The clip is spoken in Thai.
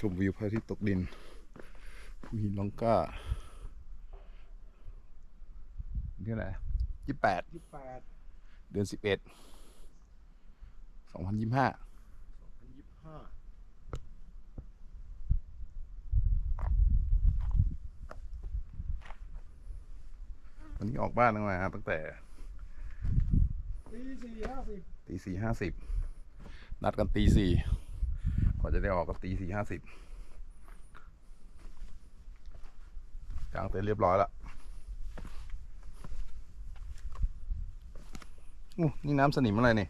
ชมวิวพระอาทิตย์ตกดินภูหินลองก้า นี่แหละยี่แปดยี่แปดเดือนสิบเอ็ดสองพันยี่ห้าพันยี่ห้าวันนี้ออกบ้านตั้งแต่ตั้งแต่ตีสี่ห้าสิบตีสี่ห้าสิบนัดกันตีสี่ก ว่าจะได้ออกกับตีสี่ห้าสิบกางเต็นท์เรียบร้อยละอู้นี่น้ำสนิมอะไรนี่